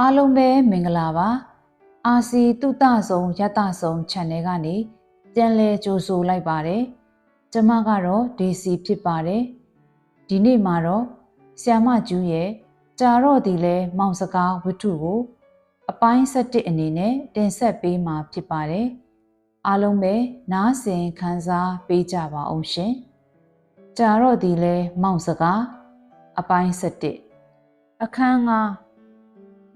အားလုံးပဲမင်္ဂလာပါအာစီတုတဆုံးယတဆုံး channel ကနေပြန်လည်ကြိုဆိုလိုက်ပါတယ်ကျမကတော့ DC ဖြစ်ပါတယ်ဒီနေ့မှာတော့ဆီယမကျူးရဲ့ကြာတော့ဒီလဲမောင်စကားဝတ္ထုကို အပိုင်း7အနေနဲ့တင်ဆက်ပေးမှာဖြစ်ပါတယ်အားလုံးပဲနားဆင်ခံစားပေးကြပါအောင်ရှင်ကြာတော့ဒီလဲမောင်စကားအပိုင်း7အခန်းငါ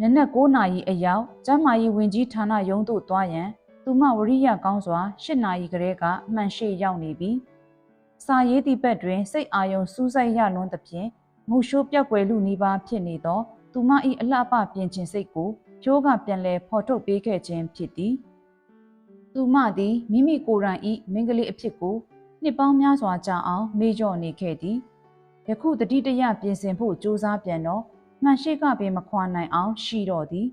နနက်9နာရီအရောက်ကျမ်းမာရေးဝင်ကြီးဌာနရုံးသို့သွားရန်သူမဝရိယကောင်းစွာ8နာရီကလေးကအမှန်ရှိရောက်နေပြီစာရေးသည့်ဘက်တွင် စိတ်အာယုံစူးစိုက်ရလွန်းသဖြင့်ငုရှိုးပြောက်ွယ်လူနီးပါးဖြစ်နေသောသူမ၏အလှပပြင်ခြင်းစိတ်ကိုကျိုးကပြန်လဲဖော်ထုတ်ပေးခဲ့ခြင်းဖြစ်သည်သူမသည်မိမိကိုယ်တိုင်၏မင်္ဂလိအဖြစ်ကိုနှစ်ပေါင်းများစွာကြာအောင်မေ့လျော့နေခဲ့သည်ယခုတတိတရပြင်ဆင်ဖို့ကြိုးစားပြန်တော့မှ န်ရှိကပင်မခွာနိုင်အောင်ရှိတော့သည်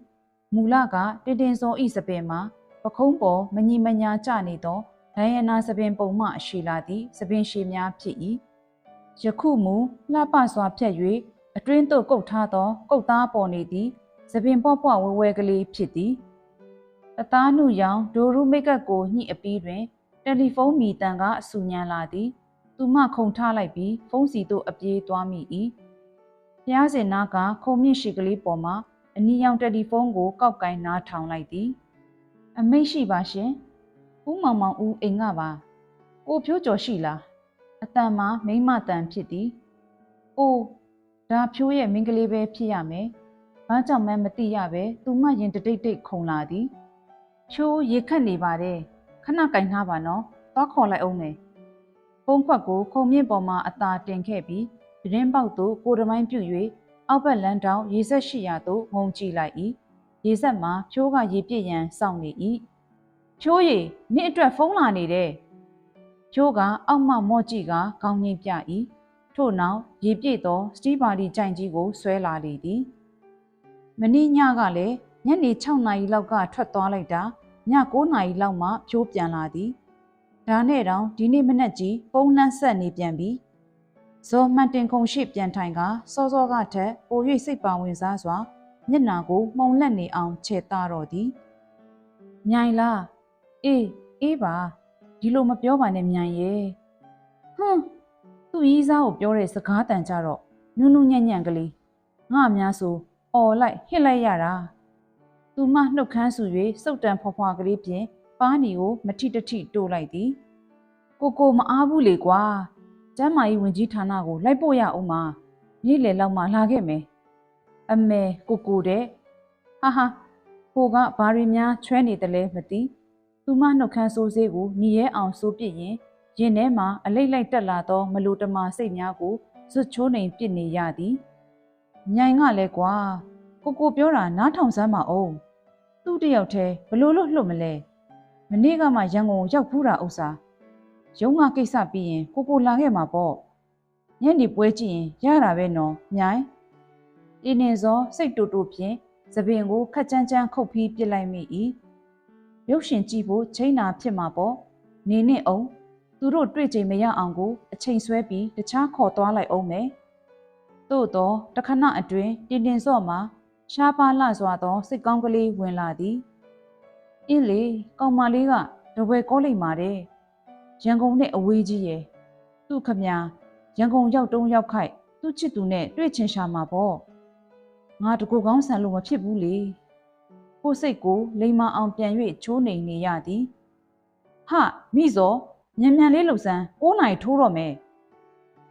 မူလကတင်တင်စောဤစပင်မှာပခုံးပေါ်မညီမညာကျနေသောဒိုင်ယနာစပင်ပုံမှရှိလာသည့်စပင်ရှည်များဖြစ်၏ယခုမူလှပစွာဖြတ်၍အတွင်းသို့ကုတ်ထားသောကုတ်သားပေါ်နေသည့်စပင်ပေါ့ပေါ့ဝဲဝဲကလေးဖြစ်သည်အသားနုရောင်ဒိုရူမိတ်ကပ်ကိုညှိအပြီးတွင်တယ်လီဖုန်းမီတန်ကအဆူညံလာသည် သူမခုန်ထားလိုက်ပြီးဖုန်းစီသို့အပြေးသွားမိ၏ ဖျားစင်နာကခုံမြင့်ရှိကလေးပေါ်မှာအနီရောင်တယ်လီဖုန်းကိုကောက်ကိုင်းနားထောင်လိုက်သည်အမိတ်ရှိပါရှင်ဦးမောင်မောင်ဦးအိမ်ကပါကိုဖြိုးကျော်ရှိလားအတန်မှာမိမတန်ဖြစ်သည်အိုးဒါဖြိုးရဲ့မင်းကလေးပဲဖြစ်ရမယ်ဘာကြောင့်မှမသိရပဲသူမရင်တတိတ်တိတ်ခုံလာသည်ဖြိုးရေခတ်နေပါတယ်ခဏကင်ထားပါနော်သွားခေါ်လိုက်အောင်မယ်ဖုံးခွက်ကိုခုံမြင့်ပေါ်မှာအသာတင်ခဲ့ပြီး ပြင်းပေါက်သို့ကိုတမိုင်းပြုတ်၍အောက်ဘက်လမ်းတောင်ရေဆက်ရှိရာသို့ငုံကြည့်လိုက်၏ရေဆက်မှာဖြိုးကရေပြည့်ရန်စောင့်နေ၏ဖြိုးရီနေ့အတွက်ဖုန်းလာနေတယ်ဖြိုးကအောက်မှမော့ကြည့်ကကောင်းငိမ့်ပြ၏ထို့နောက်ရေပြည့်သောစတီးပါလီကြိုင်ကြီးကိုဆွဲလာလေသည်မနေ့ညကလည်းညနေ6နာရီလောက်ကထွက်သွားလိုက်တာည9နာရီလောက်မှဖြိုးပြန်လာသည်ဒါနဲ့တောင်ဒီနေ့မနက်ကြီးပုံလန်းဆက်နေပြန်ပြီ ဇော်မှန်တင်ခုံရှိပြန်ထိုင်ကစောစောကထက်ပို၍စိတ်ပါဝင်စားစွာမျက်နာကိုမှုံလက်နေအောင်ခြေသားတော်သည်မြိုင်လားအေးအေးပါဒီလိုမပြောပါနဲ့မြိုင်ရဲ့ဟွန်းသူ့ရီးစားကိုပြောတဲ့စကားတန်ကြတော့နူးနူးညံ့ညံ့ကလေးငါအများဆိုအော်လိုက်ဟစ်လိုက်ရတာသူမနှုတ်ခမ်းဆူ၍စုတ်တန်ဖွားဖွားကလေးဖြင့်ပါးနီကိုမထိတထိတိုးလိုက်သည်ကိုကိုမအားဘူးလေကွာ ကျမ်းမာရေးဝန်ကြီးဌာနကိုလိုက်ပို့ရအောင်ပါနေ့လယ်လောက်မှလာခဲ့မယ်အမေကိုကိုတဲ့ဟာဟာကိုကဘာတွေများချွဲနေတယ်လဲမသိသူမနှုတ်ခမ်းဆိုးစေးကိုညီရဲအောင်စိုးပစ်ရင်ရင်ထဲမှာအလိတ်လိုက်တက်လာသောမလိုတမာစိတ်များကိုဇွတ်ချိုးနေပစ်နေရသည်မြိုင်ကလည်းကွာကိုကိုပြောတာနားထောင်စမ်းပါအောင်သူ့တယောက်တည်းဘလို့လို့လှုပ်မလဲမနေ့ကမှရန်ကုန်ရောက်ဖူးတာဥစ္စာ ရုံးကကိစ္စပြီးရင်ကိုကိုလာခဲ့မှာပေါ့ညနေပွဲကြည့်ရင်ရတာပဲနော်မြိုင်တင်းနေစောစိတ်တူတူဖြင့်သပင်ကိုခက်ချမ်းချမ်းခုတ်ပြီးပြစ်လိုက်မိ၏ရုပ်ရှင်ကြည့်ဖို့ချိန်နာဖြစ်မှာပေါ့နေနဲ့အောင်သူတို့တွေ့ချိန်မရအောင်ကိုအချိန်ဆွဲပြီးတခြားခေါ်သွားလိုက်အောင်မယ်သို့တော့တခဏအတွင်းတင်းတင်းစော့မှာရှားပါလှစွာသောစိတ်ကောင်းကလေးဝင်လာသည်အင်းလေကောင်မလေးကတပွဲကောလိမ့်ပါတဲ့ ရန်ကုန်နဲ့အဝေးကြီးရယ်သူ့ခမညာရန်ကုန်ရောက်တုံးရောက်ခိုက်သူ့ချစ်သူနဲ့တွေ့ချင်ရှာမှာပေါ့ငါတကူကောင်းဆန်လို့မဖြစ်ဘူးလေကိုစိတ်ကိုလိမ္မာအောင်ပြန်၍ချိုးနှိမ်နေရသည်ဟမိဇော်မြန်မြန်လေးလှုပ်ဆန်း၉နိုင်ထိုးတော့မယ်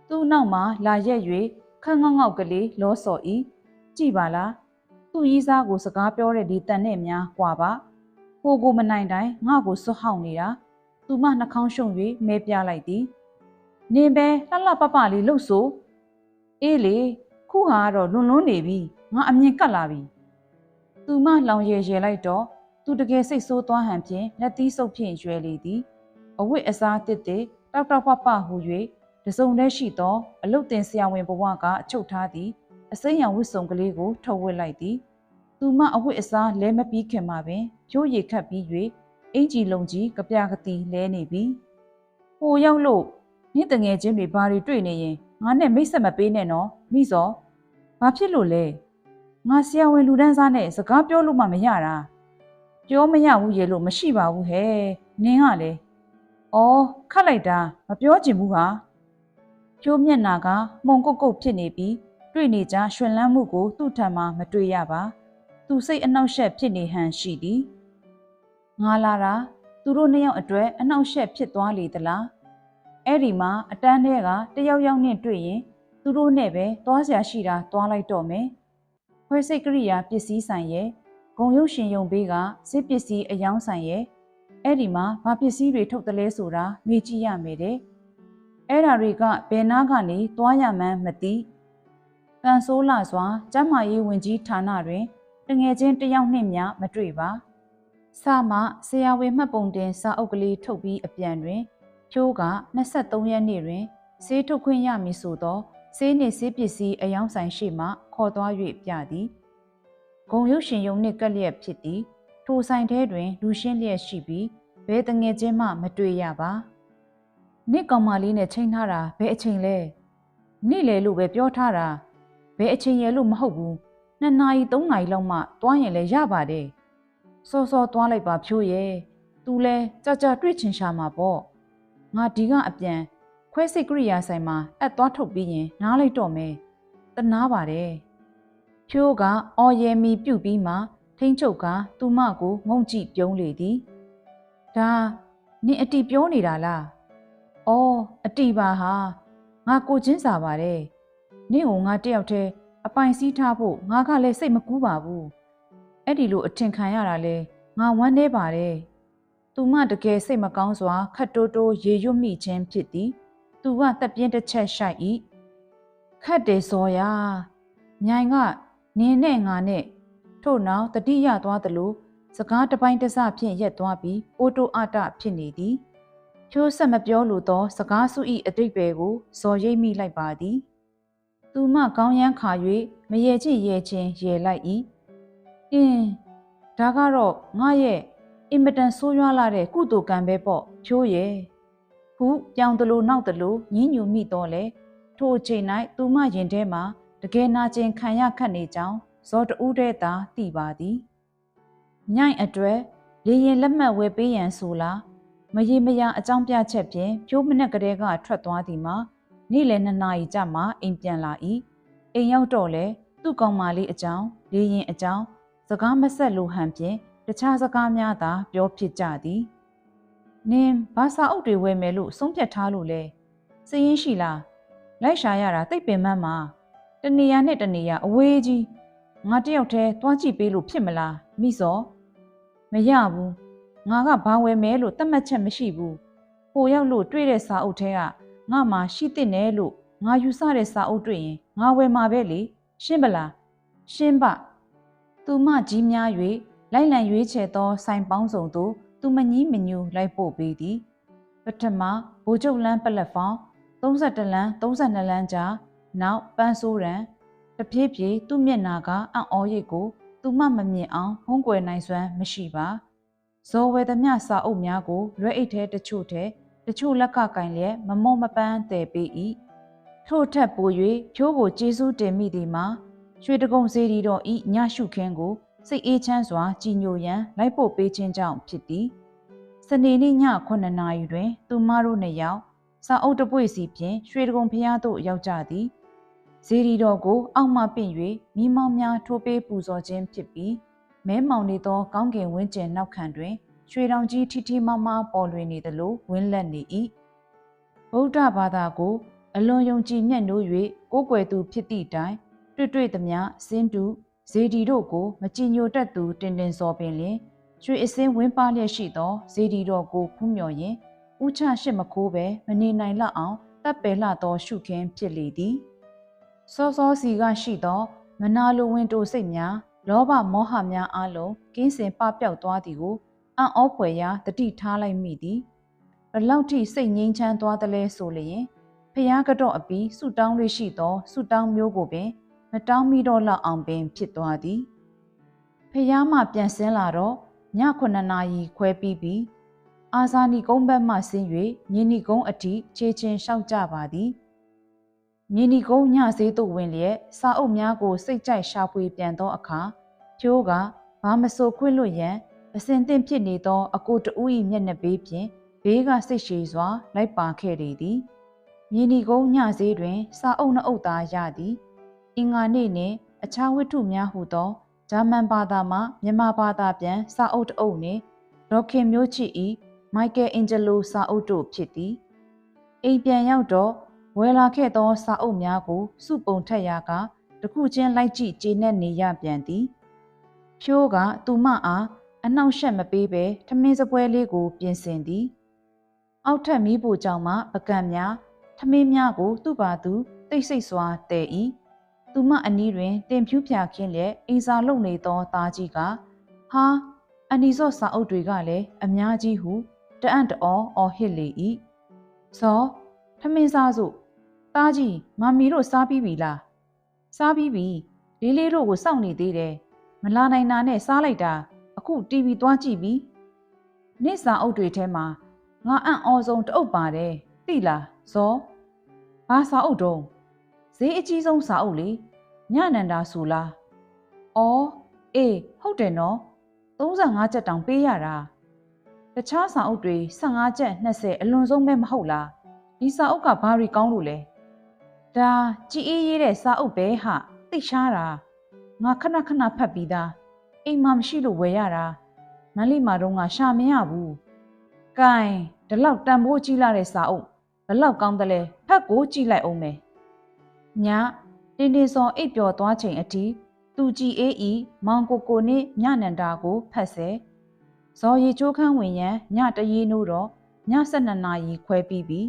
သူ့နောက်မှာလာရက်၍ခန့်ငေါငေါကလေးလောစော်ဤကြည်ပါလားသူ့ရေးစားကိုစကားပြောတဲ့ဒီတန်နဲ့များကွာပါကိုကိုမနိုင်တိုင်းငါ့ကိုစွတ်ဟောင်းနေတာ သူမနှာခေါင်းရှုံ၍မဲပြလိုက်သည်နင်ပဲလှလှပပလေးလှုပ်ဆိုအေးလေခုဟာကတော့လွန်လွန်းနေပြီငါအမြင်ကတ်လာပြီသူမလောင်ရဲရဲလိုက်တော့သူတကယ်စိတ်ဆိုးသွားဟန်ဖြင့်လက်သီးဆုပ်ဖြင့်ရွယ်လေသည်အဝတ်အစားတစ်တစ်တောက်တောက်ပပဟူ၍တစုံတည်းရှိသောအလုတ်တင်ဆရာဝန်ဘဝကအချုပ်ထားသည်အစိမ်းရောင်ဝတ်စုံကလေးကိုထုတ်ဝတ်လိုက်သည်သူမအဝတ်အစားလဲမပြီးခင်မှာပင်ဖြိုးရည်ခတ်ပြီး၍ အင်ကြီးလုံးကြီးကြပြကတိလဲနေပြီဟိုရောက်လို့နင့်တငယ်ချင်းတွေဘာတွေတွေ့နေရင်ငါနဲ့မိတ်ဆက်မပေးနဲ့နော်မိစောဘာဖြစ်လို့လဲငါဆရာဝန်လူဒန်းစားနဲ့စကားပြောလို့မှမရတာပြောမရဘူးရေလို့မရှိပါဘူးဟဲ့နင်းကလေအော်ခတ်လိုက်တာမပြောချင်ဘူးဟာဖြိုးမျက်နာကမှုန်ကုတ်ကုတ်ဖြစ်နေပြီးတွေ့နေကြရွှင်လန်းမှုကိုသူ့ထံမှမတွေ့ရပါ သူစိတ်အနှောက်အယှက်ဖြစ်နေဟန်ရှိသည် ငါလာတာသူတို့နှစ်ယောက်အတွက်အနှောက်အယှက်ဖြစ်သွားလေသလားအဲ့ဒီမှာအတန်းထဲကတယောက်ယောက်နဲ့တွေ့ရင်သူတို့နဲ့ပဲသွားစရာရှိတာသွားလိုက်တော့မယ်ခွဲစိတ်ကရိယာပစ္စည်းဆိုင်ရဲ့ဂုံရုပ်ရှင်ယုံဘေးကစစ်ပစ္စည်းအယောင်းဆိုင်ရဲ့အဲ့ဒီမှာဘာပစ္စည်းတွေထုတ်တယ်လဲဆိုတာမေးကြည့်ရမယ်တဲ့အဲ့ဓာတွေကဘယ်နာကနေသွားရမှန်းမသိပန်ဆိုးလာစွာကျမ်းမာရေးဝန်ကြီးဌာနတွင်တငယ်ချင်းတယောက်နှင့်မျှမတွေ့ပါ စမှဆရာဝန်မှတ်ပုံတင်စာအုပ်ကလေးထုတ်ပြီးအပြန်တွင်ဖြိုးက23ရက်နေ့တွင်ဆေးထုတ်ခွင့်ရမည်ဆိုသောဆေးနှင့်ဆေးပစ္စည်းအယောင်းဆိုင်ရှိမှခေါ်သွား၍ပြသည်ဂုံရုပ်ရှင်ယုံနှင့်ကက်လျက်ဖြစ်သည်ထိုဆိုင်ထဲတွင်လူရှင်းလျက်ရှိပြီးဘဲတငယ်ချင်းမှမတွေ့ရပါနှစ်ကောင်မလေးနဲ့ချိန်ထားတာဘယ်အချိန်လဲနေ့လေလို့ပဲပြောထားတာဘယ်အချိန်ရလို့မဟုတ်ဘူးနှစ်နာရီသုံးနာရီလောက်မှတွားရင်လည်းရပါတယ် စောစောတွားလိုက်ပါဖြိုးရဲ့သူလဲကြကြတွေ့ချင်ရှာမှာပေါ့ငါဒီကအပြန်ခွဲစိတ်ကရိယာဆိုင်မှာအပ်သွားထုတ်ပြီးရင်နားလိုက်တော့မယ်တနာပါတယ်ဖြိုးကအော်ရဲမီပြုတ်ပြီးမှထိန်ချုပ်ကသူမကိုငုံကြည့်ပြုံးလေသည်ဒါနင်အတီပြောနေတာလားအော်အတီပါဟာငါကိုချင်းစာပါတယ်နင့်ကိုငါတယောက်တည်းအပိုင်စီးထားဖို့ငါကလည်းစိတ်မကူးပါဘူး အဲ့ဒီလိုအထင်ခံရတာလဲငါဝမ်းနေပါတယ်သူမတကယ်စိတ်မကောင်းစွာခတ်တိုးတိုးရေရွတ်မိခြင်းဖြစ်သည်သူကတက်ပြင်းတစ်ချက်ရှိုက်၏ခတ်တယ်စော်ရမြိုင်ကနင်းနဲ့ငါနဲ့ထို့နောက်တတိယသွားသလိုစကားတစ်ပိုင်းတစ်စဖြင့်ရက်သွားပြီးအိုတိုအတဖြစ်နေသည်ဖြိုးဆက်မပြောလိုသော စကားစု၏အတိတ်ပဲကိုဇော်ရိပ်မိလိုက်ပါသည်သူမကောင်းရမ်းခါ၍မရေချစ်ရေချင်းရေလိုက်၏ အင်းဒါကတော့ငါရဲ့အင်မတန်ဆိုးရွားလာတဲ့ကုသိုလ်ကံပဲပေါ့ဖြိုးရဲ့ခုပြောင်တလို့နောက်တလို့ညင်းညူမိတော့လေထိုအချိန်၌သူမရင်ထဲမှာတကယ်နာကျင်ခံရခတ်နေကြောင်းဇော်တူးတဲ့သာသိပါသည်ညိုင်အတွက်လေရင်လက်မှတ်ဝယ်ပေးရန်ဆိုလားမရေမရအကြောင်းပြချက်ဖြင့်ဖြိုးမနက်ကလေးကထွက်သွားသည်မှာနေ့လယ်နှစ်နာရီကျမှအိမ်ပြန်လာ၏အိမ်ရောက်တော့လေသူ့ကောင်မလေးအကြောင်းလေရင်အကြောင်း စကားမဆက်လိုဟန်ဖြင့်တခြားစကားများသာပြောဖြစ်ကြသည်နင်ဘာစာအုပ်တွေဝယ်မယ်လို့ဆုံးဖြတ်ထားလို့လဲစည်ရင်ရှိလားလိုက်ရှာရတာတိတ်ပင်မမှာတနေရာနဲ့တနေရာအဝေးကြီးငါတယောက်တည်းသွားကြည့်ပေးလို့ဖြစ်မလားမိစောမရဘူးငါကဘာဝယ်မဲလို့တတ်မှတ်ချက်မရှိဘူးဟိုရောက်လို့တွေ့တဲ့စာအုပ်ထဲကငါမှရှိတဲ့နဲ့လို့ငါယူဆတဲ့စာအုပ်တွေ့ရင်ငါဝယ်မှာပဲလေရှင်းပလားရှင်းပါ သူမကြီးများ၍လိုက်လံရွေးချယ်သောဆိုင်ပေါင်းစုံသို့သူမကြီးမညူလိုက်ပို့ပေးသည်ပထမဘိုးကျုပ်လန်းပလက်ဖောင်း32လမ်း32လမ်းကြားနောက်ပန်းဆိုးရန်တပြေးပြေးသူ့မျက်နာကအံ့ဩရိတ်ကိုသူမမမြင်အောင်ဖုံးကွယ်နိုင်စွမ်းမရှိပါဇော်ဝဲသမျှစာအုပ်များကိုရွဲအိတ်ထဲတချို့ထဲတချို့လက်ကကင်လျက်မမော့မပန်းတည်ပေး၏ထို့ထက်ပို၍ဖြိုးကိုကျေးဇူးတင်မိသည်မှာ ရွှေတကုံစေရီတော်ဤညရှုခင်းကိုစိတ်အေးချမ်းစွာကြည်ညိုရန်လိုက်ပို့ပေးခြင်းကြောင့်ဖြစ်သည်စနေနေ့ည9နာရီတွင် သူမတို့နှစ်ယောက်စာအုပ်တပွေစီဖြင့်ရွှေတကုံဖျားသို့ရောက်ကြသည်ဇေရီတော်ကိုအောက်မှပင့်၍မိမောင်းများထိုးပေးပူဇော်ခြင်းဖြစ်ပြီးမဲမောင်နေသောကောင်းကင်ဝင်းကျင်နောက်ခံတွင်ရွှေတောင်ကြီးထိထိမမပေါ်လွင်နေသလိုဝင်းလက်နေ၏ဗုဒ္ဓဘာသာကို အလွန်ယုံကြည်မြတ်နိုး၍ကိုးကွယ်သူဖြစ်သည့်တိုင် တွေ့တွေ့သမျှစင်းတူဇေဒီတို့ကိုမကြည်ညိုတတ်သူတင်တင်စော်ပင်လင်ရွှေအစင်းဝင်းပါလျက်ရှိသောဇေဒီတော်ကိုဖူးမြော်ရင်ဥချရှိမခိုးပဲမနေနိုင်လောက်အောင်တပ်ပယ်လှသောရှုခင်းဖြစ်လေသည်စောစောစီကရှိသော မနာလိုဝင်တိုစိတ်များလောဘမောဟများအလုံးကင်းစင်ပပျောက်သွားသည်ကိုအံ့ဩဖွယ်ရာတတိထားလိုက်မိသည်ဘလောက်ထိစိတ်ငြိမ်းချမ်းသွားသလဲဆိုလျင်ဖျားကတော့အပီးဆူတောင်းလေးရှိသောဆူတောင်းမျိုးကိုပင် မတောင်းမိတော့လောက်အောင်ပင်ဖြစ်သွားသည်ဖျားမှပြန်ဆင်းလာတော့ည9နာရီခွဲပြီးပြီးအာဇာနီကုန်းဘက်မှဆင်း၍မြင်းနီကုန်းအထိခြေချင်းလျှောက်ကြပါသည်မြင်းဒီကုန်းညစေးသို့ဝင်လျက်စာအုပ်များကိုစိတ်ကြိုက်ရှာဖွေပြန်သောအခါဖြိုးကဘာမဆိုခွင့်လွတ်ရန်အစဉ်သင့်ဖြစ်နေသောအကိုတဦး၏မျက်နှာပေးဖြင့်ဘေးကစိတ်ရှည်စွာ လိုက်ပါခဲ့လေသည်မြင်းဒီကုန်းညစေးတွင် စာအုပ်နှုတ်သားရသည် အင်္ဂါနေ့နှင့်အခြားဝတ္ထုများဟုသောဂျာမန်ဘာသာမှမြန်မာဘာသာပြန်စာအုပ်တအုပ်နှင့်ဒေါခင်မျိုးချစ်၏မိုက်ကယ်အင်ဂျလိုစာအုပ်တို့ဖြစ်သည်အိမ်ပြန်ရောက်တော့ဝယ်လာခဲ့သောစာအုပ်များကိုစုပုံထက်ရာကတခုချင်းလိုက်ကြည့်ကျေနပ်နေရပြန်သည်ဖြိုးကသူမအားအနှောက်ယှက်မပေးဘဲထမင်းစပွဲလေးကို ပြင်ဆင်သည်အောက်ထပ်မီးပူကြောင်မှပကံများထမင်းများကို သူ့ပါသူတိတ်ဆိတ်စွာတည်၏ သူမအနီးတွင်တင်ဖြူးဖြာခင်းလျက်အိမ်စာလုပ်နေသောသားကြီးကဟာအနီစော့စာအုပ်တွေကလည်းအများကြီးဟုတအံ့တော်အော်ဟစ်လေ၏ဇောထမင်းစားစို့သားကြီးမမီတို့စားပြီးပြီလားစားပြီးပြီလေးလေးတို့ကိုစောင့်နေသေးတယ်မလာနိုင်တာနဲ့စားလိုက်တာအခု TV သွားကြည့်ပြီနေ့စာအုပ်တွေထဲမှာငါအံ့ဩဆုံးတအုပ်ပါတယ်သိလားဇောဘာစာအုပ်တုံး ဈေးအကြီးဆုံးစာအုပ်လေညနန္ဒာဆိုလားအော်အေးဟုတ်တယ်နော်35ချက်တောင်ပေးရတာတခြားစာအုပ်တွေ15ချက်20အလွန်ဆုံးပဲမဟုတ်လားဒီစာအုပ်ကဘာတွေကောင်းလို့လဲဒါကြည်အေးရေးတဲ့စာအုပ်ပဲဟာသိရှားတာငါခဏခဏဖတ်ပြီးသားအိမ်မှာမရှိလို့ဝယ်ရတာမန်လေးမာတော့ငါရှာမရဘူးကဲဒီလောက်တန်ဖိုးကြီးလာတဲ့စာအုပ်ဘလောက်ကောင်းတယ်လဲဖတ်ကိုကြည့်လိုက်အောင်မယ် ညတင်းတင်းစောအိပ်ပျော်သွားချိန်အထိသူကြည်အေးဤမောင်ကိုကိုနှင့်ညနန္တာကိုဖတ်ဆဲဇော်ရီချိုးခန်းဝင်ရန်ညတရီနိုးတော့ည12နာရီခွဲပြီးပြီ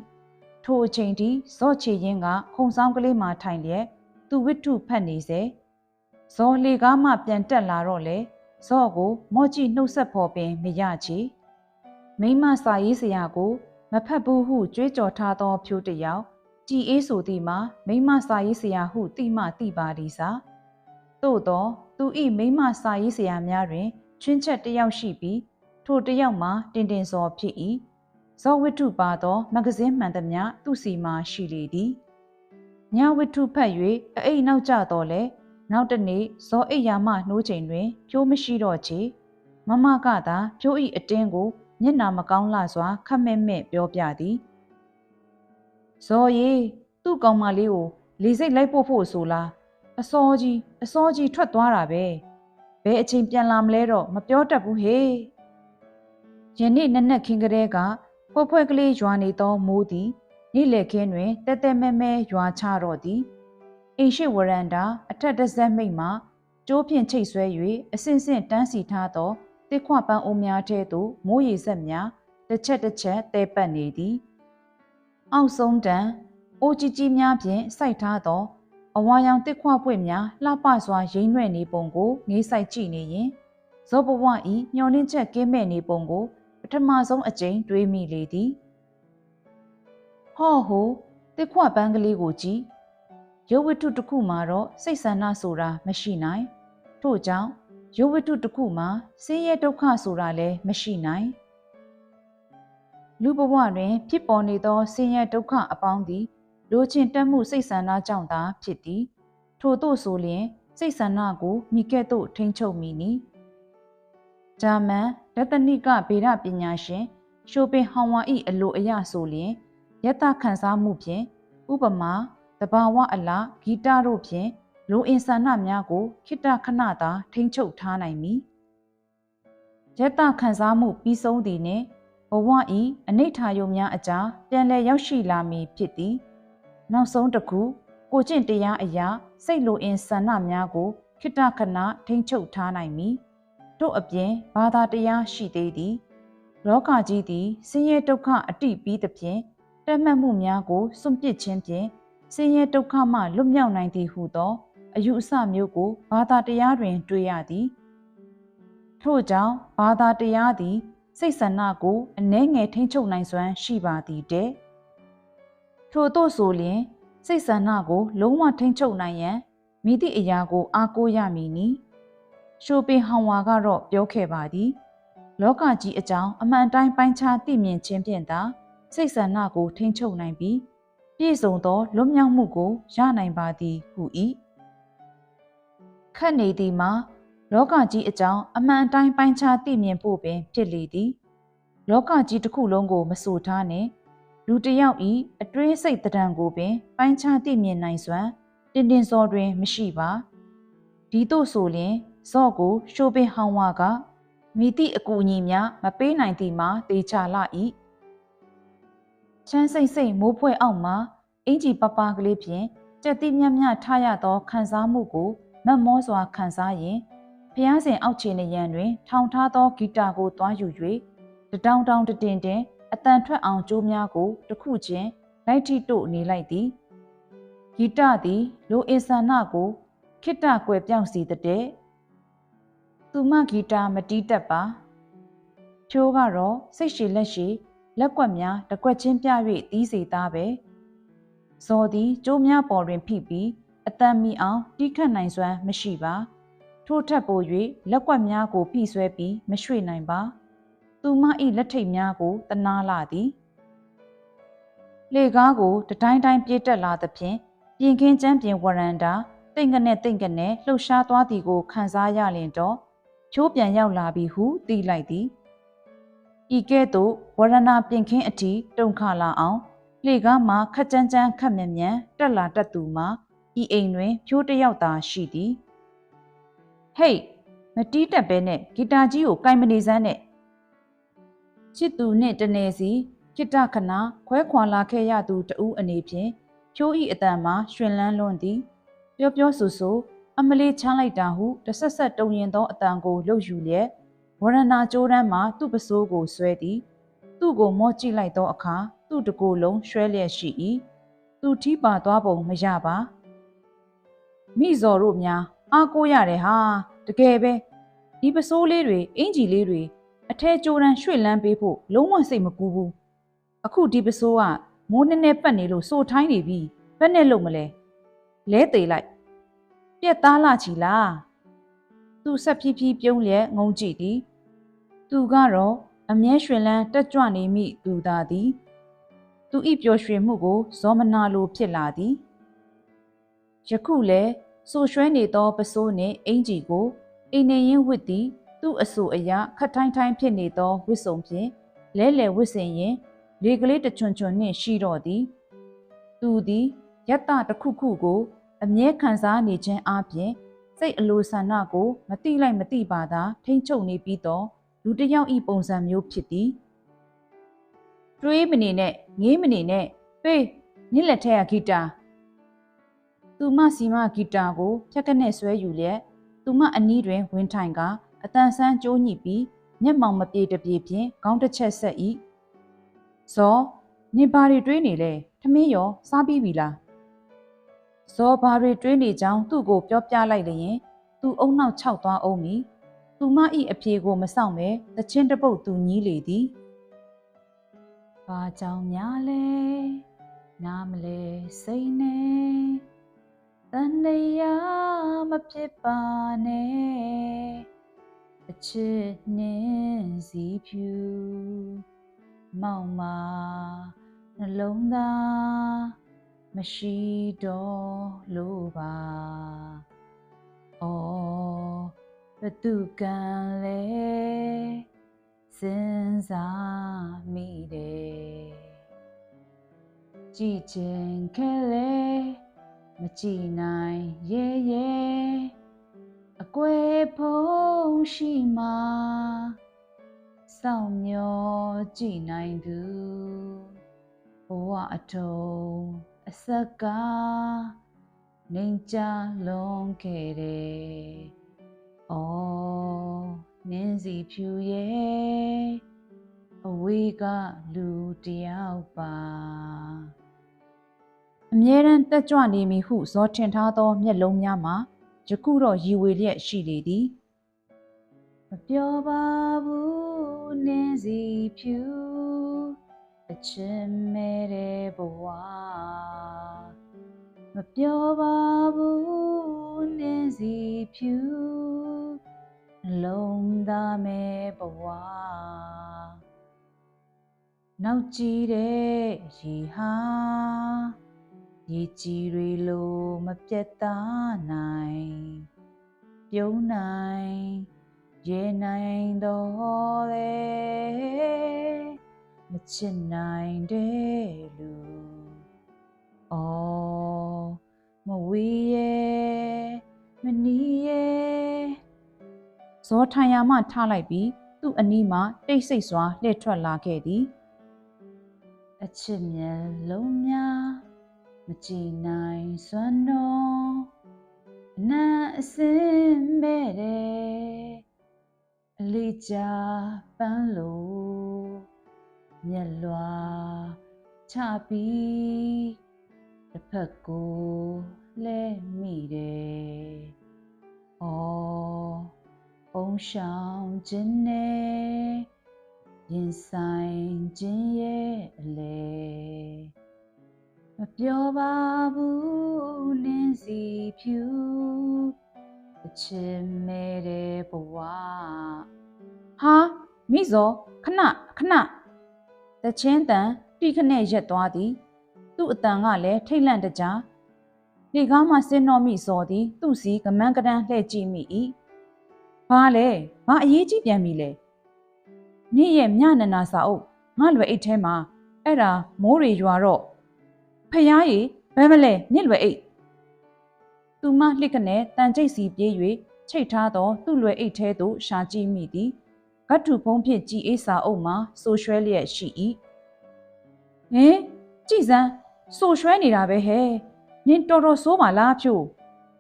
ထိုအချိန်ထိဇော့ချေရင်ကခုံဆောင်ကလေးမှထိုင်လျက်သူဝိထုဖတ်နေစေဇော်လေကားမှပြန်တက်လာတော့လေဇော့ကို မော့ကြည့်နှုတ်ဆက်ဖော်ပင်မရချေမိမစာရေးစရာကို မဖတ်ဘူးဟုကြွေးကြော်ထားသောဖြိုးတယောက် ကြည်အေးဆိုသည်မှာမိမစာရေးစရာဟုတိမှတိပါသည်စာသို့သောသူဤမိမစာရေးစရာများတွင်ချွင်းချက်တယောက်ရှိပြီးထိုတယောက်မှာတင်တင်စော်ဖြစ်၏ဇောဝိထုပါသောမဂဇင်းမှန်သမျှသူ့စီမှာရှိလေသည်ညဝိထုဖတ်၍အအိတ်နောက်ကျတော့လေနောက်တနေ့ဇောအိယာမနှိုးချိန်တွင်ဖြိုးမရှိတော့ချေမမကသာဖြိုးဤအတင်းကိုမျက်နာမကောင်းလှစွာခက်မဲ့မဲ့ပြောပြသည် ဇော်ရီသူ့ကောင်မလေးကိုလေစိတ်လိုက်ဖို့ဖို့ဆိုလားအစောကြီးအစောကြီးထွက်သွားတာပဲဘယ်အချိန်ပြန်လာမလဲတော့မပြောတတ်ဘူးဟေ့ယနေ့နက်နက်ခင်းကလေးကဖွဲဖွဲကလေးရွာနေသောမိုးသည်နေ့လယ်ခင်းတွင်တဲတဲမဲမဲရွာချတော့သည်အိမ်ရှိဝရန်တာအထက်တစ်ဆက်မိတ်မှကျိုးဖြင့်ချိတ်ဆွဲ၍အစင်စင်တန်းစီထားသောတစ်ခွပန်းအိုးများထဲသို့မိုးရေဆက်များတစ်ချက်တစ်ချက်တဲပတ်နေသည် အောက်ဆုံးတန်းအိုးကြီးကြီးများဖြင့်စိုက်ထားသောအဝါရောင်တစ်ခွပွင့်များလှပစွာရိမ့်ရွဲ့နေပုံကိုငေးဆိုင်ကြည့်နေရင်ဇောဘဝဤညှော်နှင်းချက်ကင်းမဲ့နေပုံကိုပထမဆုံးအကြိမ်တွေးမိလေသည်ဟောဟိုတစ်ခွပန်းကလေးကိုကြည့်ရုပ်ဝတ္ထုတစ်ခုမှာတော့စိတ်ဆန္ဒဆိုတာမရှိနိုင်ထို့ကြောင့်ရုပ်ဝတ္ထုတစ်ခုမှာဆင်းရဲဒုက္ခဆိုတာလည်းမရှိနိုင် လူဘဝတွင် ဖြစ်ပေါ်နေသောဆင်းရဲဒုက္ခအပေါင်းသည်လိုချင်တက်မှုစိတ်ဆန္ဒကြောင့်သာဖြစ်သည် ထို့သို့ဆိုလျင် စိတ်ဆန္ဒကိုမိကဲ့သို့ထိန်းချုပ်မိနီဂျာမန်ဒသနိကဗေဒပညာရှင် ရှိုပင်ဟောင်ဝါ၏အလိုအရဆိုလျင်ယတခန်းစားမှုဖြင့်ဥပမာတဘာဝအလားဂီတတို့ဖြင့်လူအင်ဆန္ဒများကိုခိတခဏသာထိန်းချုပ်ထားနိုင်မည်ယတခန်းစားမှုပြီးဆုံးသည်နှင့် ဘဝဤအနိဋ္ဌာယုံများအကြားပြန်လည်ရောက်ရှိလာမည်ဖြစ်သည်နောက်ဆုံးတစ်ခုကိုကျင့်တရားအရာစိတ်လိုအင်ဆန္ဒများကိုခိတခဏထိန်းချုပ်ထားနိုင်မည်တို့အပြင်ဘာသာတရားရှိသေးသည်လောကကြီးသည်ဆင်းရဲဒုက္ခအတိပြီးသဖြင့်တက်မှတ်မှုများကိုစွန့်ပစ်ခြင်းဖြင့်ဆင်းရဲဒုက္ခမှလွတ်မြောက်နိုင်သည်ဟုသောအယူအဆမျိုးကိုဘာသာတရားတွင် တွေ့ရသည်ထို့ကြောင့်ဘာသာတရားသည် စိတ်ဆန္ဒကိုအနှဲငယ်ထိန်းချုပ်နိုင်စွမ်းရှိပါသည်တဲ့ထို့သို့ဆိုလျင်စိတ်ဆန္ဒကို လုံးဝထိန်းချုပ်နိုင်ရန်မိသည့်အရာကို အားကိုးရမည်နီရှိုပင်ဟောင်ဝါကတော့ပြောခဲ့ပါသည် လောကကြီးအကြောင်းအမှန်တိုင်းပိုင်းခြားသိမြင်ခြင်းဖြင့်သာစိတ်ဆန္ဒကိုထိန်းချုပ်နိုင်ပြီးပြည့်စုံသောလွတ်မြောက်မှုကိုရနိုင်ပါသည်ဟု၏ခတ်နေသည်မှာ လောကကြီးအကြောင်းအမှန်တိုင်းပိုင်းခြားသိမြင်ဖို့ပင်ဖြစ်လေသည် လောကကြီးတစ်ခုလုံးကို မဆိုထားနှင့်လူတစ်ယောက်ဤအတွေးစိတ်တံကိုပင် ပိုင်းခြားသိမြင်နိုင်စွမ်းတင်တင်စောတွင် မရှိပါဒီသို့ဆိုလျင်ဇော့ကိုရှိုးပင်ဟောင်းဝါကမိသည့်အကူအညီများမပေးနိုင်သည်မှာတေချာလာ၏ချမ်းစိတ်စိတ်မိုးဖွဲ့အောက်မှာအင်ကြီးပပကလေးဖြင့်ကြက်တိမြမြထားရသောခံစားမှုကိုမတ်မောစွာခံစားရင် ဖျားစဉ်အောက်ခြေနေရန်တွင် ထောင်ထားသောဂီတာကိုတွားယူ၍တတောင်တောင်တတင်တင်အတန်ထွက်အောင်ကြိုးများကိုတစ်ခုချင်းလိုက်ထိတို့နေလိုက်သည်ဂီတသည်လိုအင်ဆန္ဒကိုခိတ္တကွယ်ပြောင်းစီတဲ့သူမဂီတာမတီးတတ်ပါချိုးကတော့စိတ်ရှိလက်ရှိလက်ကွက်များတကွက်ချင်းပြ၍တီးစီသားပဲဇော်သည်ကျိုးများပေါ်တွင်ဖိပြီးအတန်မီအောင်တီးခတ်နိုင်စွမ်းမရှိပါ ထို့ထက်ပို၍လက်ကွက်များကိုဖိဆွဲပြီးမရွှေ့နိုင်ပါသူမ၏လက်ထိတ်များကိုတနာလာသည်လေကားကိုတတိုင်းတိုင်းပြေးတက်လာသဖြင့်ပြင်ခင်းကျမ်းပြင်ဝရန်တာတိတ်ငနဲ့တိတ်ငနဲ့လှုပ်ရှားသွားသည်ကိုခံစားရလင်တော့ချိုးပြန်ရောက်လာပြီဟုသိလိုက်သည်ဤကဲ့သို့ဝရဏပြင်ခင်းအထိတုံခလာအောင်လေကားမှာခက်ကြမ်းကြမ်းခက်မြန်မြန်တက်လာတတ်သူမှာဤအိမ်တွင်ဖြိုးတယောက်သာရှိသည် ဟေးမတီးတက်ပဲနဲ့ဂီတာကြီးကိုကင်မနေစမ်းနဲ့ချစ်သူနှင့်တနေစီခိတခဏခွဲခွာလာခဲ့ရသူတဦးအနေဖြင့်ဖြိုးဤအတန်မှာရှင်လန်းလွန်းသည်ပြောပြောဆိုဆိုအမလေးချမ်းလိုက်တာဟုတဆက်ဆက်တုံရင်သောအတန်ကိုလှုပ်ယူလျက်ဝရဏကြိုးတန်းမှသူ့ပစိုးကိုဆွဲသည်သူ့ကိုမော့ကြည့်လိုက်သောအခါသူ့တကိုယ်လုံးရွှဲလျက်ရှိ၏သူထီးပါသွားပုံမရပါမိဇော်တို့များ အားကိုးရတယ်ဟာတကယ်ပဲဒီပစိုးလေးတွေအင်ဂျီလေးတွေအထဲကြိုးတန်းရွှေ့လန်းပေးဖို့လုံးဝစိတ်မကူဘူးအခုဒီပစိုးကမိုးနည်းနည်းပတ်နေလို့စိုးထိုင်းနေပြီဘယ်နဲ့လုပ်မလဲလဲသေးလိုက်ပြက်သားလာချီလားသူဆက်ဖြည်းဖြည်းပြုံးလျက်ငုံကြည့်သည်သူကတော့အမြဲရွှင်လန်းတက်ကြွနေမိသူသာသည်သူဤပျော်ရွှင်မှုကိုဇောမနာလိုဖြစ်လာသည်ယခုလဲ ဆိုရွှဲနေသောပစိုးနှင့်အင်ကြီးကိုအိမ်နေရင်ဝစ်သည်သူ့အဆူအရာခတ်ထိုင်းထိုင်းဖြစ်နေသောဝစ်စုံဖြင့်လဲလဲဝစ်စင်ရင်လေကလေးတချွန်ချွန်နှင့်ရှိတော့သည်သူသည်ယတ္တတစ်ခုခုကို အမြဲခံစားနေခြင်းအပြင်စိတ်အလိုဆန္ဒကိုမတိလိုက်မတိပါသာထိမ့်ချုပ်နေပြီးတော့လူတစ်ယောက်ဤပုံစံမျိုးဖြစ်သည်တွေးမနေနဲ့ငေးမနေနဲ့ပေးညစ်လက်ထက်ကဂီတာ သူမစီမဂီတာကိုဖြက်ကနဲ့ဆွဲယူလျက်သူမအနီးတွင်ဝင်ထိုင်ကအတန်ဆန်းကြိုးညှိပြီးမျက်မှောင်မပြေတပြေဖြင့်ခေါင်းတစ်ချက်ဆက်၏ဇောနင်ဘာတွေတွေးနေလဲထမင်းရောစားပြီးပြီလားဇောဘာတွေတွေးနေကြောင်းသူ့ကိုပြောပြလိုက်လျင်သူအုံနောက်ခြောက်သွားအောင်မီသူမ၏အဖြေကိုမဆောင်ပဲတချင်းတပုတ်သူညီးလေသည်ဘာကြောင့်များလဲနားမလဲစိတ်နဲ့ တန်တရားမဖြစ်ပါနဲ့အချစ်နှင်းစီဖြူမောင်မာနှလုံးသားမရှိတော့လို့ပါအော်ဘသူကံလဲစဉ်းစားမိတယ်ကြည်ချင်ခဲ့လဲ မကြည်နိုင်ရဲ့ရဲ့အကွယ်ဖုံးရှိမှာစောင့်မျောကြည်နိုင်သူဘဝအထုံးအဆက်ကနေကြလုံးခဲ့တယ်။အော်နင်းစီဖြူရဲ့အဝေးကလူတယောက်ပါ အမြဲတမ်းတက်ကြွနေမည်ဟုဇောထင်ထားသောမျက်လုံးများမှာယခုတော့ရီဝေလျက်ရှိလေသည်မပြောပါဘူးနင်းစီဖြူအချင်မဲ့တဲ့ဘဝမပြောပါဘူးနင်းစီဖြူလုံးသားမဲ့ဘဝနောက်ကြည့်တဲ့ရီဟာ ရေကြီးတွေလိုမပြတ်သားနိုင်ပြုံးနိုင်ရေနိုင်တော့လေမချစ်နိုင်တဲ့လူအော်မဝီရဲ့မနီးရဲ့ဇောထိုင်ယာမှထားလိုက်ပြီးသူ့အနီးမှာတိတ်ဆိတ်စွာလှည့်ထွက်လာခဲ့သည်အချစ်မြတ်လုံးများ မကြည်နိုင်စွမ်းတော်အနံ့အစင်မဲ့တယ်အလေးချပန်းလို့မျက်လွာချပြီးတစ်ဖက်ကိုလဲမိတယ်။အော်ပုံရှောင်ခြင်းနဲ့ရင်ဆိုင်ခြင်းရဲ့အလေ မပြောပါဘူးလင်းစီဖြူအချစ်မဲ့တဲ့ဘဝဟာမိဇောခဏခဏတချင်းတန်တိခနဲ့ရက်သွားသည် သူ့အတန်ကလည်းထိတ်လန့်တကြားလေကားမှဆင်းတော့မိစော်သည် သူ့စီကမန်းကတန်းလှဲ့ကြည့်မိ၏ဘာလဲဘာအရေးကြီးပြန်ပြီလဲနေ့ရဲ့မြနနာစာအုပ်ငါလွယ်အိတ်ထဲမှာအဲ့ဒါမိုးတွေရွာတော့ ဖျားရီဘယ်မလဲနစ်လွယ်အိတ်သူမလှစ်ကနေတန်ကြိတ်စီပြေး၍ချိတ်ထားသောသူ့လွယ်အိတ်ထဲသို့ရှာကြည့်မိသည်ဂတ်ထုဖုံးဖြင့်ကြည်အေးစာအုပ်မှာဆိုရွှဲလျက်ရှိ၏ဟင်ကြည်စမ်းဆိုရွှဲနေတာပဲဟဲ့နင်တော်တော်ဆိုးပါလားဖြို့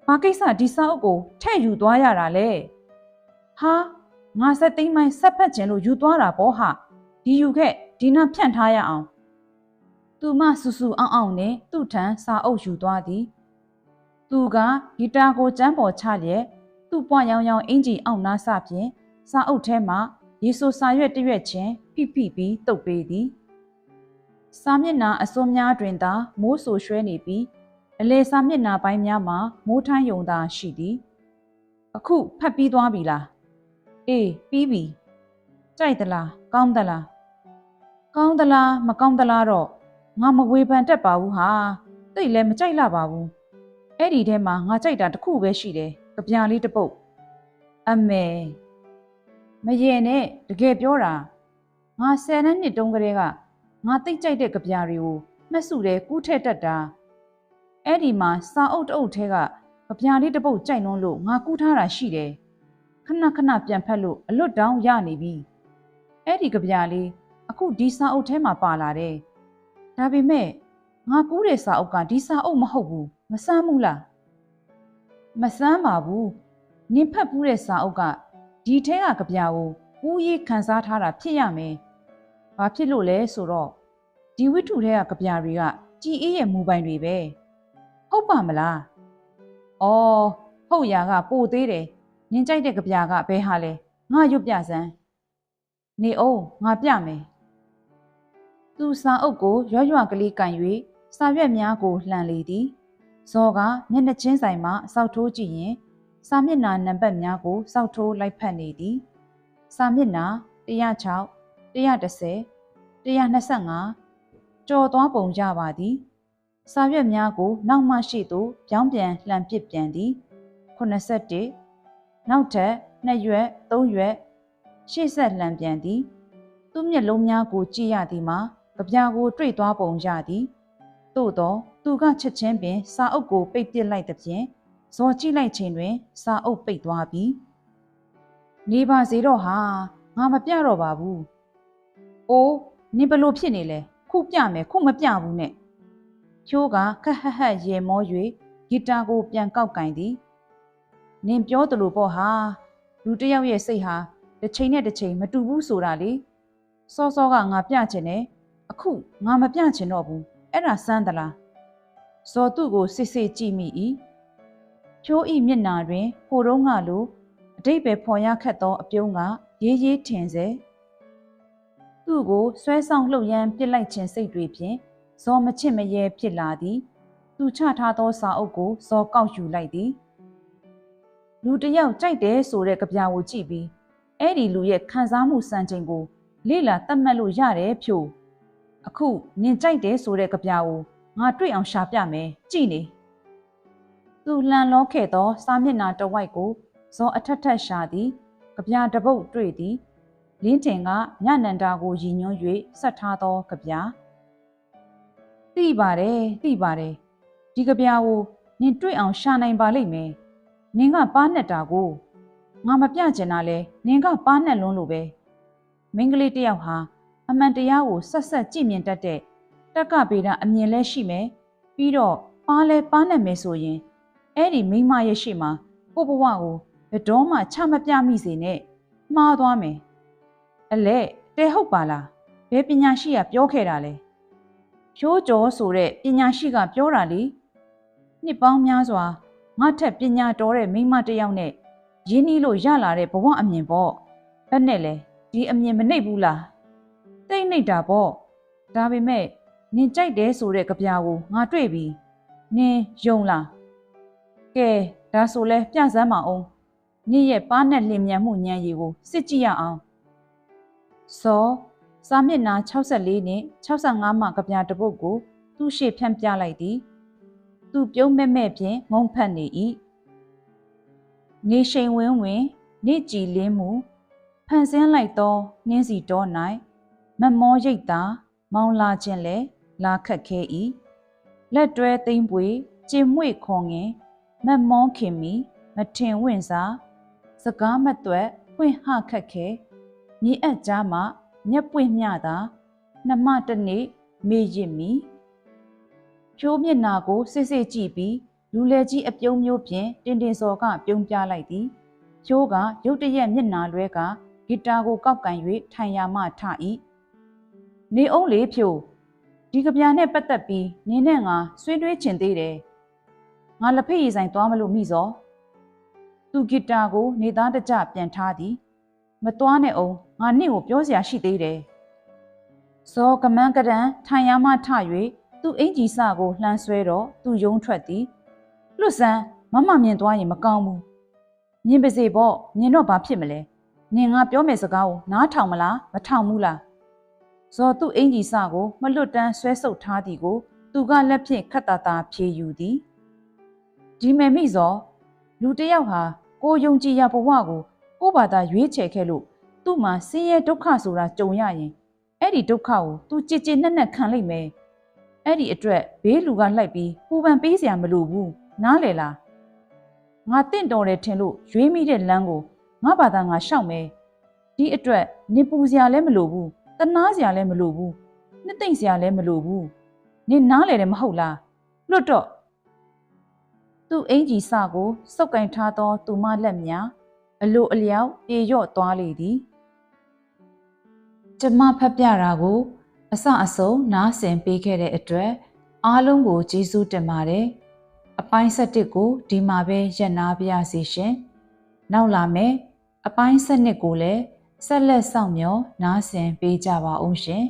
ဘာကိစ္စဒီစာအုပ်ကိုထဲ့ယူသွားရတာလဲဟာငါစက်သိမ်းမိုင်းဆက်ဖက်ခြင်းလို့ယူသွားတာပေါ့ဟာဒီယူခဲ့ဒီနာဖြန့်ထားရအောင် သူမဆူဆူအောင်အောင်နဲ့သူ့ထံစာအုပ်ယူသွားသည်သူကဂီတာကိုကျမ်းပေါ်ချလျက်သူ့ပွားရောင်ရောင်အင်ဂျီအောင်နာစဖြင့်စာအုပ်ထဲမှာရေဆိုစာရွက်တရွက်ချင်းဖိဖိပြီးတုပ်ပေးသည်စာမျက်နှာအစွန်းများတွင်သာမိုးဆူရွှဲနေပြီးအလေစာမျက်နှာပိုင်းများမှာမိုးထမ်းယုံသာရှိသည်အခုဖတ်ပြီးသွားပြီလားအေးပြီးပြီကြိုက်သလားကောင်းသလားကောင်းသလားမကောင်းသလားတော့ ငါမဝေဖန်တတ်ပါဘူးဟာတိတ်လည်းမကြိုက်လာပါဘူးအဲ့ဒီထဲမှာငါကြိုက်တာတစ်ခုပဲရှိတယ်ကြပြားလေးတစ်ပုတ်အမေမရေနဲ့တကယ်ပြောတာငါဆယ်နှစ်နှစ်တုန်းကတည်းကငါတိတ်ကြိုက်တဲ့ကြပြားတွေကိုမှတ်စုတယ်ကူးထက်တတ်တာအဲ့ဒီမှာစာအုပ်တအုပ်ထဲကကြပြားလေးတစ်ပုတ်ကြိုက်လွန်းလို့ငါကူးထားတာရှိတယ်ခဏခဏပြန်ဖက်လို့အလွတ်တောင်းရနေပြီအဲ့ဒီကြပြားလေးအခုဒီစာအုပ်ထဲမှာပါလာတယ် ဒါပေမဲ့ငါကူးတဲ့စာအုပ်ကဒီစာအုပ်မဟုတ်ဘူးမဆမ်းဘူးလားမဆမ်းပါဘူးနင်ဖတ်ဘူးတဲ့စာအုပ်ကဒီထဲကကြပြာကိုဦးရေးခန်းစားထားတာဖြစ်ရမယ်ဘာဖြစ်လို့လဲဆိုတော့ဒီဝိထုထဲကကြပြာတွေကကြည်အေးရဲ့မူပိုင်တွေပဲဟုတ်ပါမလားအော်ဟုတ်ရာကပိုသေးတယ်နင်ကြိုက်တဲ့ကြပြာကဘဲဟာလဲငါရွတ်ပြစမ်းနေအောင်ငါပြမယ် သူစာအုပ်ကိုရွရွကလေးကန်၍စာရွက်များကိုလှန်လေသည်ဇော်ကမျက်နှာချင်းဆိုင်မှစောက်ထိုးကြည့်ရင်စာမျက်နှာနံပါတ်များကိုစောက်ထိုးလိုက်ဖတ်နေသည်စာမျက်နှာ106 110 125ကြော်သွားပုံရပါသည်စာရွက်များကို နောက်မှရှိသို့ပြောင်းပြန်လှန်ပစ်ပြန်သည်81နောက်ထပ်2ရွက်3ရွက်ရှေ့ဆက်လှန်ပြန်သည် သူ့မျက်လုံးများကိုကြည့်ရသည်မှာ ကြပြာကိုတွေ့သွားပုံရသည်သို့သောသူကချက်ချင်းပင်စာအုပ်ကိုပိတ်ပစ်လိုက်သည်ဖြင့်ဇော်ကြည့်လိုက်ချိန်တွင် စာအုပ်ပိတ်သွားပြီနေပါစေတော့ဟာငါမပြတော့ပါဘူးအိုးနင်ဘလို့ဖြစ်နေလဲခုပြမယ်ခုမပြဘူးနဲ့ဖြိုးကခက်ဟက်ဟက်ရေမော၍ဂီတာကို ပြန်ကောက်ကင်သည်နင်ပြောသလိုပေါ့ဟာလူတစ်ယောက်ရဲ့စိတ်ဟာတစ်ချိန်နဲ့တစ်ချိန်မတူဘူးဆိုတာလေစောစောကငါပြချင်တယ် အခုငါမပြချင်တော့ဘူးအဲ့ဒါစမ်းသလားဇော်သူ့ကိုစစ်စစ်ကြည့်မိ၏ဖြိုးဤမျက်နာတွင်ဟိုတုန်းကလိုအတိတ်ပဲဖော်ရခက်သောအပြုံးကရေးရေးထင်စေသူ့ကိုဆွဲဆောင်လှုပ်ရမ်းပစ်လိုက်ခြင်းစိတ်တွေဖြင့်ဇော်မချစ်မရဲဖြစ်လာသည် သူချထားသောစာအုပ်ကိုဇော်ကောက်ယူလိုက်သည်လူတစ်ယောက်ကြိုက်တယ်ဆိုတဲ့ကြပြာကိုကြည့်ပြီးအဲ့ဒီလူရဲ့ခံစားမှုစံချိန်ကိုလေ့လာသတ်မှတ်လို့ရတယ်ဖြို့ အခုနင်ကြိုက်တယ်ဆိုတဲ့ကြပြာကိုငါတွေ့အောင်ရှာပြမယ်ကြည်နေသူလှန်လောခဲ့သောစာမျက်နှာတစ်ဝိုက်ကိုဇောအထက်ထက်ရှာသည်ကြပြာတစ်ပုတ်တွေ့သည်လင်းတင်ကညနန္တာကိုရည်ညွှန်း၍ဆက်ထားသောကြပြာသိပါတယ်သိပါတယ်ဒီကြပြာကိုနင်တွေ့အောင်ရှာနိုင်ပါလိမ့်မယ်နင်ကပါးနဲ့တာကိုငါမပြချင်တာလဲနင်ကပါးနဲ့လွန်းလို့ပဲမိန်းကလေးတစ်ယောက်ဟာ အမှန်တရားကိုဆက်ဆက်ကြည့်မြင်တတ်တဲ့တက်ကပေတာအမြင်လဲရှိမယ်ပြီးတော့ပါးလဲပါးနဲ့မယ်ဆိုရင်အဲ့ဒီမိန်းမရဲ့ရှေ့မှာကိုဘဝကိုဘယ်တော့မှချမပြမိစေနဲ့မှားသွားမယ်အလဲတဲဟုတ်ပါလားဘယ်ပညာရှိကပြောခဲ့တာလဲဖြိုးကျော်ဆိုတဲ့ပညာရှိကပြောတာလေနှစ်ပေါင်းများစွာငါထက်ပညာတော်တဲ့မိန်းမတစ်ယောက်နဲ့ရင်းနှီးလို့ရလာတဲ့ဘဝအမြင်ပေါ့ဘယ်နဲ့လဲဒီအမြင်မနှိပ်ဘူးလား တိတ်နှိပ်တာပေါ့ဒါပေမဲ့နင်ကြိုက်တယ်ဆိုတဲ့ကြပြာကိုငါတွေ့ပြီနင်ယုံလားကဲဒါဆိုလဲပြစမ်းပါအောင်နင့်ရဲ့ပါးနဲ့လင်မြန်မှုဉာဏ်ရည်ကိုစစ်ကြည့်ရအောင်စောစာမျက်နှာ64နဲ့65မှကြပြာတစ်ပုဒ်ကို သူ့ရှေ့ဖြန့်ပြလိုက်သည် သူပြုံးမဲ့မဲ့ဖြင့်ငုံဖက်နေ၏နေရှိန်ဝင်းဝင် နေကြည်လင်းမှုဖန်ဆင်းလိုက်သောနှင်းစီတော်၌ မမောရိတ်သာမောင်လာခြင်းလဲလာခတ်ခဲ၏လက်တွဲသိမ့်ပွေကျင်မွေခွန်ငင်မမောခင်မီမထင်ဝင့်စာစကားမသွက်ပွင့်ဟခတ်ခဲမြေအပ်ကြားမှမျက်ပွင့်မျှသာနှမတနေ့မေ့ရစ်မီဖြိုးမျက်နာကိုစစ်စစ်ကြည့်ပြီးလူလေကြီးအပြုံးမျိုးဖြင့်တင်တင်စော်ကပြုံးပြလိုက်သည်ဖြိုးကရုတ်တရက်မျက်နာလွဲကဂီတာကိုကောက်ကန်၍ထိုင်ရမှထ၏ နေအောင်လေဖြိုးဒီကဗျာနဲ့ပတ်သက်ပြီးနင်းနဲ့ငါဆွေးနွေးချင်သေးတယ်ငါလက်ဖက်ရည်ဆိုင်သွားမလို့မိစောသူဂီတာကိုနေသားတကြပြန်ထားသည်မသွားနဲ့အောင်ငါနင့်ကိုပြောစရာရှိသေးတယ်ဇောကမန်းကရန်ထိုင်ရမှထ၍သူ့အင်ကြီးစကိုလှမ်းဆွဲတော့သူယုံထွက်သည်လွတ်စမ်းမမမြင်သွားရင်မကောင်းဘူးမြင်ပါစေပေါ့မြင်တော့ဘာဖြစ်မလဲနင်ငါပြောမယ်စကားကိုနားထောင်မလားမထောင်ဘူးလား ဇော်သူ့အင်ကြီးစကိုမလွတ်တမ်းဆွဲဆုပ်ထားသည်ကို သူကလက်ဖြင့်ခတ်တာတာဖြေယူသည်ဒီမယ်မိဇော်လူတစ်ယောက်ဟာကိုယုံကြည်ရဘဝကိုကိုယ့်ဘာသာရွေးချယ်ခဲ့လို့သူ့မှာဆင်းရဲဒုက္ခဆိုတာကြုံရရင်အဲ့ဒီဒုက္ခကိုသူကြည်ကြည်နက်နက်ခံလိုက်မယ်အဲ့ဒီအတွက်ဘေးလူကလိုက်ပြီးပူပန်ပေးစရာမလိုဘူးနားလေလားငါတင့်တော်တယ်ထင်လို့ရွေးမိတဲ့လမ်းကိုငါဘာသာငါရှောက်မယ်ဒီအတွက်နေပူစရာလည်းမလိုဘူး တနာစရာလည်းမလိုဘူးနှစ်သိမ့်စရာလည်းမလိုဘူးနေနားလေတယ်မဟုတ်လားလွတ်တော့သူ့အင်ကြီးစကိုစုပ်ကင်ထားသောသူမလက်များအလိုအလျောက်ပြေလျော့သွားလေသည်ကျမဖတ်ပြတာကို အစအဆုံးနားဆင်ပေးခဲ့တဲ့အတွက်အားလုံးကိုကျေးဇူးတင်ပါတယ်အပိုင်း၁၁ကိုဒီမှာပဲရပ်နာပြရစီရှင်နောက်လာမယ်အပိုင်း၁၂ကိုလည်း ဆက်လက်ဆောင်မျှော်နားဆင်ပေးကြပါအောင်ရှင်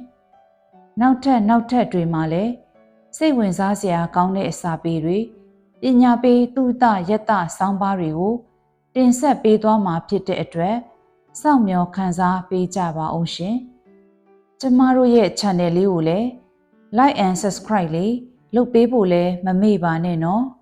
နောက်ထပ်နောက်ထပ်တွေမှာလည်းစိတ်ဝင်စားစရာကောင်းတဲ့အစာပေတွေပညာပေးသူတယတဆောင်းပါးတွေကိုတင်ဆက်ပေးသွားမှာဖြစ်တဲ့အတွက်စောင့်မျှော်ခန်းစားပေးကြပါအောင်ရှင်။ကျမတို့ရဲ့ channel လေးကိုလည်း like and subscribe လေးလုပ်ပေးဖို့လည်းမမေ့ပါနဲ့နော်။